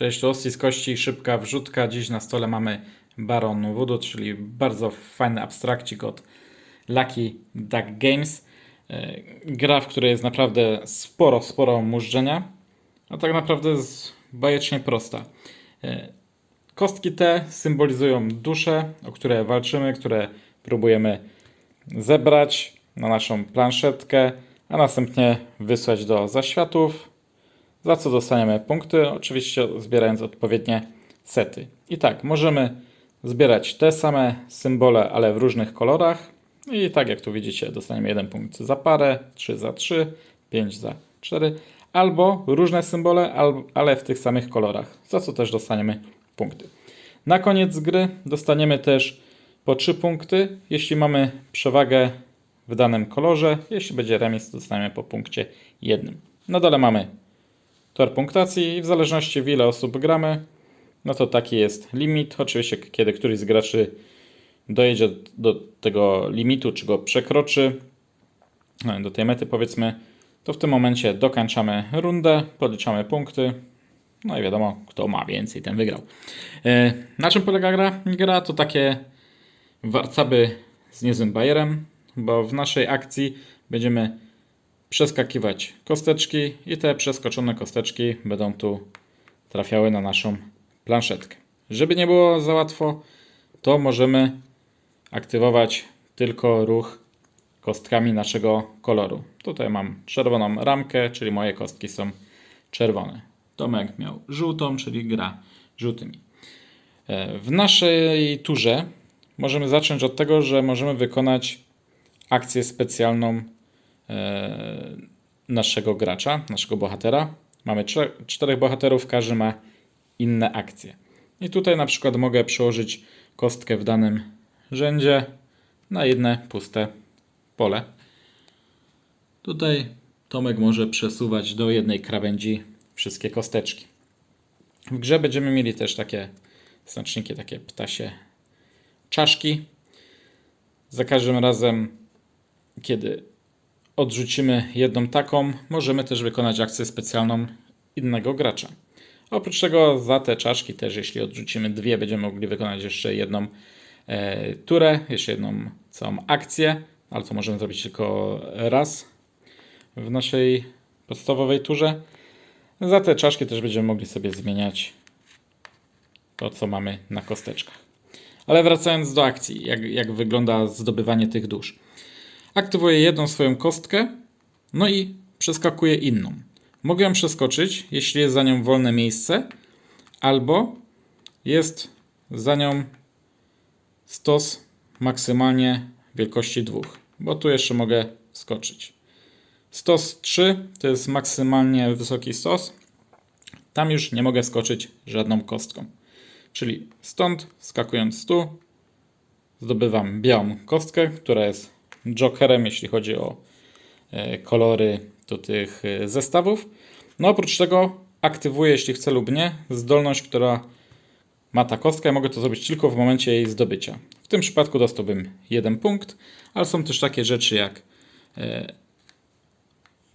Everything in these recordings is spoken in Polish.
Cześć, tu Ossi z kości, szybka wrzutka. Dziś na stole mamy Baron Voodoo, czyli bardzo fajny abstrakcik od Lucky Duck Games. E, Gra, w której jest naprawdę sporo, sporo mużdżenia, a tak naprawdę jest bajecznie prosta. E, Kostki te symbolizują dusze, o które walczymy, które próbujemy zebrać na naszą planszetkę, a następnie wysłać do zaświatów, za co dostaniemy punkty, oczywiście zbierając odpowiednie sety. I tak, możemy zbierać te same symbole, ale w różnych kolorach. I tak jak tu widzicie, dostaniemy jeden punkt za parę, 3 za 3, 5 za 4, albo różne symbole, al- ale w tych samych kolorach, za co też dostaniemy punkty. Na koniec gry dostaniemy też po 3 punkty, jeśli mamy przewagę w danym kolorze. Jeśli będzie remis, dostaniemy po punkcie jednym. Na dole mamy tor punktacji i w zależności w ile osób gramy, no to taki jest limit. Oczywiście, kiedy któryś z graczy dojedzie do tego limitu, czy go przekroczy, no, do tej mety powiedzmy, to w tym momencie dokończamy rundę, podliczamy punkty, no i wiadomo, kto ma więcej, ten wygrał. E, Na czym polega gra? Gra to takie warcaby z niezłym bajerem, bo w naszej akcji będziemy przeskakiwać kosteczki i te przeskoczone kosteczki będą tu trafiały na naszą planszetkę. Żeby nie było za łatwo, to możemy aktywować tylko ruch kostkami naszego koloru. Tutaj mam czerwoną ramkę, czyli moje kostki są czerwone. Tomek miał żółtą, czyli gra żółtymi. E, W naszej turze możemy zacząć od tego, że możemy wykonać akcję specjalną naszego gracza, naszego bohatera. Mamy czter- czterech bohaterów, każdy ma inne akcje. I tutaj na przykład mogę przełożyć kostkę w danym rzędzie na jedne puste pole. Tutaj Tomek może przesuwać do jednej krawędzi wszystkie kosteczki. W grze będziemy mieli też takie znaczniki, takie ptasie czaszki. Za każdym razem, kiedy odrzucimy jedną taką, możemy też wykonać akcję specjalną innego gracza. Oprócz tego za te czaszki też, jeśli odrzucimy dwie, będziemy mogli wykonać jeszcze jedną e, turę, jeszcze jedną całą akcję, ale to możemy zrobić tylko raz w naszej podstawowej turze. Za te czaszki też będziemy mogli sobie zmieniać to, co mamy na kosteczkach. Ale wracając do akcji, jak, jak wygląda zdobywanie tych dusz. Aktywuję jedną swoją kostkę, no i przeskakuję inną. Mogę ją przeskoczyć, jeśli jest za nią wolne miejsce, albo jest za nią stos maksymalnie wielkości dwóch, bo tu jeszcze mogę skoczyć. Stos 3 to jest maksymalnie wysoki stos. Tam już nie mogę skoczyć żadną kostką. Czyli stąd, skakując tu, zdobywam białą kostkę, która jest jokerem, jeśli chodzi o e, kolory do tych e, zestawów. No oprócz tego aktywuję, jeśli chcę lub nie, zdolność, która ma ta kostka. Mogę to zrobić tylko w momencie jej zdobycia. W tym przypadku dostałbym jeden punkt, ale są też takie rzeczy jak e,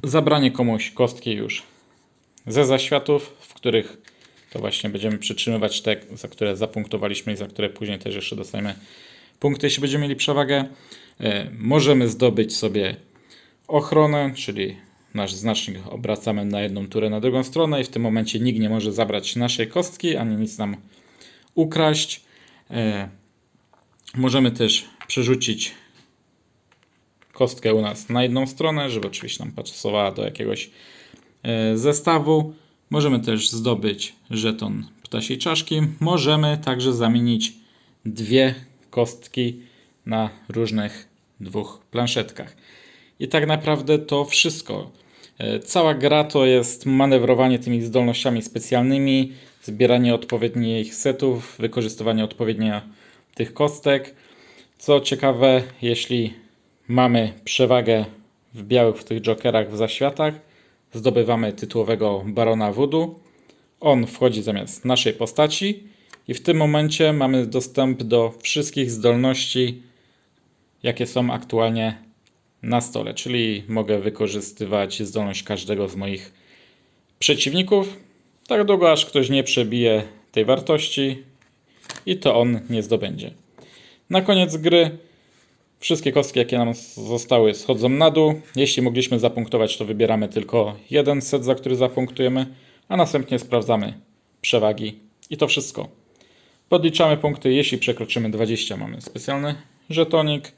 zabranie komuś kostki już ze zaświatów, w których to właśnie będziemy przytrzymywać te, za które zapunktowaliśmy i za które później też jeszcze dostajemy punkty, jeśli będziemy mieli przewagę. E, Możemy zdobyć sobie ochronę, czyli nasz znacznik obracamy na jedną turę, na drugą stronę i w tym momencie nikt nie może zabrać naszej kostki, ani nic nam ukraść. E, Możemy też przerzucić kostkę u nas na jedną stronę, żeby oczywiście nam pasowała do jakiegoś e, zestawu. Możemy też zdobyć żeton ptasiej czaszki. Możemy także zamienić dwie kostki na różnych dwóch planszetkach. I tak naprawdę to wszystko. E, Cała gra to jest manewrowanie tymi zdolnościami specjalnymi, zbieranie odpowiednich setów, wykorzystywanie odpowiednio tych kostek. Co ciekawe, jeśli mamy przewagę w białych, w tych jokerach w zaświatach, zdobywamy tytułowego barona Voodoo. On wchodzi zamiast naszej postaci i w tym momencie mamy dostęp do wszystkich zdolności, jakie są aktualnie na stole, czyli mogę wykorzystywać zdolność każdego z moich przeciwników. Tak długo, aż ktoś nie przebije tej wartości i to on nie zdobędzie. Na koniec gry wszystkie kostki, jakie nam zostały, schodzą na dół. Jeśli mogliśmy zapunktować, to wybieramy tylko jeden set, za który zapunktujemy, a następnie sprawdzamy przewagi i to wszystko. Podliczamy punkty, jeśli przekroczymy 20, mamy specjalny żetonik.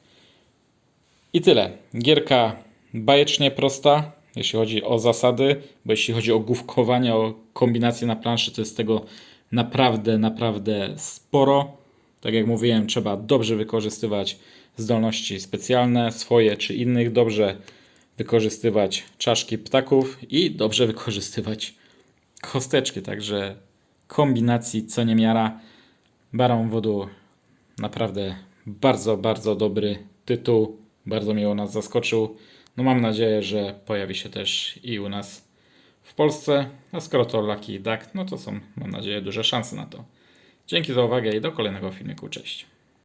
I tyle. Gierka bajecznie prosta, jeśli chodzi o zasady, bo jeśli chodzi o główkowanie, o kombinacje na planszy, to jest tego naprawdę, naprawdę sporo. Tak jak mówiłem, trzeba dobrze wykorzystywać zdolności specjalne, swoje czy innych, dobrze wykorzystywać czaszki ptaków i dobrze wykorzystywać kosteczki. Także kombinacji co niemiara. Baron Wodu naprawdę bardzo, bardzo dobry tytuł. Bardzo miło nas zaskoczył. No mam nadzieję, że pojawi się też i u nas w Polsce. A skoro to Lucky Duck, no to są, mam nadzieję, duże szanse na to. Dzięki za uwagę i do kolejnego filmiku. Cześć.